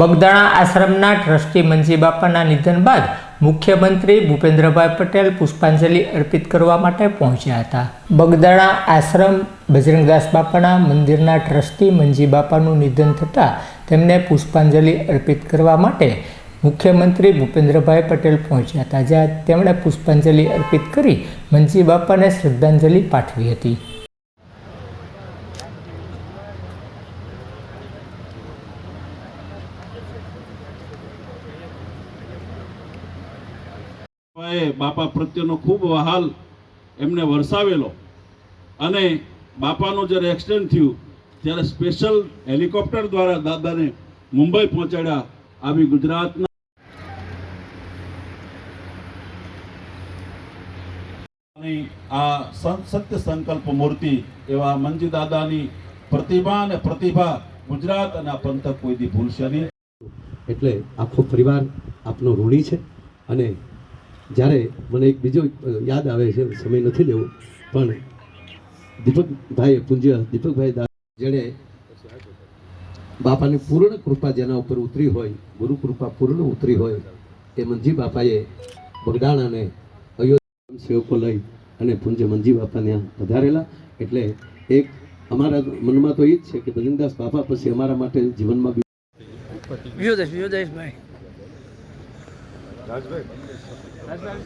Bagdana આશ્રમના trustee મંજી બાપાના નિધન બાદ મુખ્યમંત્રી ભૂપેન્દ્રભાઈ પટેલ પુષ્પાંજલિ અર્પિત કરવા માટે પહોંચ્યા હતા. બગદાણા આશ્રમ બજરંગદાસ બાપાના મંદિરના ટ્રસ્ટી મંજી બાપાનું નિધન થતાં તેમને પુષ્પાંજલિ અર્પિત કરવા માટે મુખ્યમંત્રી ભૂપેન્દ્રભાઈ પટેલ પહોંચ્યા હતા, જ્યાં તેમણે પુષ્પાંજલિ અર્પિત કરી મંજી બાપાને શ્રદ્ધાંજલિ પાઠવી હતી. એ બાપા પ્રત્યેનો ખૂબ વહાલ એમને વરસાવેલો. અને બાપાનું જ્યારે એક્સિડન્ટ થયું, ત્યારે સ્પેશિયલ હેલિકોપ્ટર દ્વારા દાદાને મુંબઈ પહોંચાડ્યા આવી ગુજરાતના આ સંત સત્ય સંકલ્પ મૂર્તિ એવા મંજી દાદાની પ્રતિભા અને પ્રતિભા ગુજરાત અને આ પંથક કોઈ ભૂલશે નહીં. એટલે આખો પરિવાર આપનો ઋણી છે અને જ્યારે મને એક બીજો યાદ આવે છે, સમય નથી લેવો, પણ દીપકભાઈ પૂજ્ય દીપકભાઈ જેણે બાપાની પૂર્ણ કૃપા જેના ઉપર ઉતરી હોય, ગુરુ કૃપા પૂર્ણ ઉતરી હોય, એ મંજી બાપાએ બગડાણાને અયોધ્યા સેવકો લઈ અને પૂજ્ય મંજી બાપા ત્યાં પધારેલા. એટલે એક અમારા મનમાં તો એ જ છે કે ભજનદાસ બાપા પછી અમારા માટે જીવનમાં વિયોદેશભાઈ